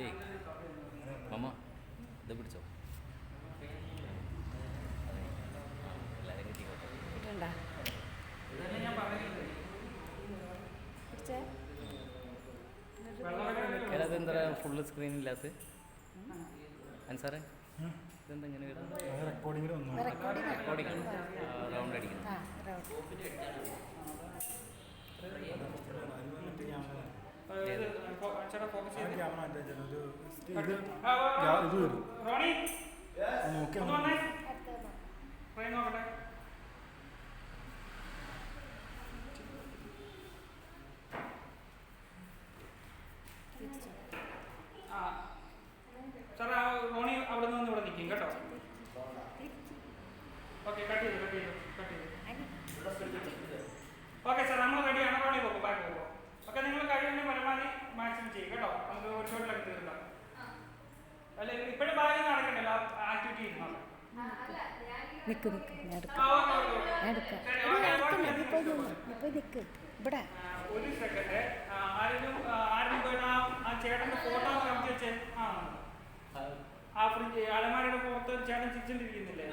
അതേ. മമ്മ ഇത് പിടിച്ചോ. എല്ലാവരും കിട്ടിക്കോട്ടെ ഇതെന്താ ഫുള്ള് സ്ക്രീനില്ലാത്ത അൻസാറേ ഇതെന്താ ഇങ്ങനെ വരുന്നത് റെക്കോർഡിംഗ് റൗണ്ട് അടിക്കുന്നു ആ റൗണ്ട് ഇത് ഫോ- ചേട്ടാ ഫോക്കസ് ചെയ്ത് ക്യാമറ മാറ്റാൻ ചേട്ടാ ഒരു കട്ട്. ഇത് ആ, ആ, ആ. ഇത് വരും റോണി നോക്കി ഒന്ന് വന്നേ അടുത്തത് ട്രെയിൻ നോക്കട്ടെ തിരിച്ചു ആ സാർ ആ റോണി. അവിടെ നിന്ന് ഇവിടെ നിൽക്കും കേട്ടോ. ഓക്കെ ചെയ്തു കട്ട് ചെയ്തു കട്ട് ചെയ്തു. അല്ല ഇപ്പോഴും ബാഗ് നടക്കണ്ടല്ലോ? ആക്ടിവിറ്റി നിക്ക് നിക്ക്. ഞാൻ എടുക്കാം. പോയി നിക്ക്. ഇവിടെ. ഒരു സെക്കൻഡ് ആരെങ്കിലും ആ, ആരെങ്കിലും ആ ആ ചേട്ടന്റെ ഫോട്ടോ കാണിച്ചു വെച്ചേ. ആ. ആ ഫ്രിഡ്ജ് അലമാരയുടെ പുറത്ത് ചേട്ടൻ ചിരിച്ചിട്ടിരിക്കുന്നില്ലേ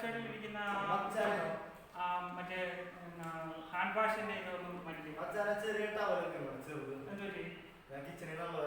ലെഫ്റ്റ് സൈഡിൽ ഇരിക്കുന്ന മറ്റേ ഹാൻഡ് വാഷിന്റെ ഇതൊന്നും മറ്റേ ചെറിയ ടവലൊക്കെ കിച്ചണിൽ നല്ല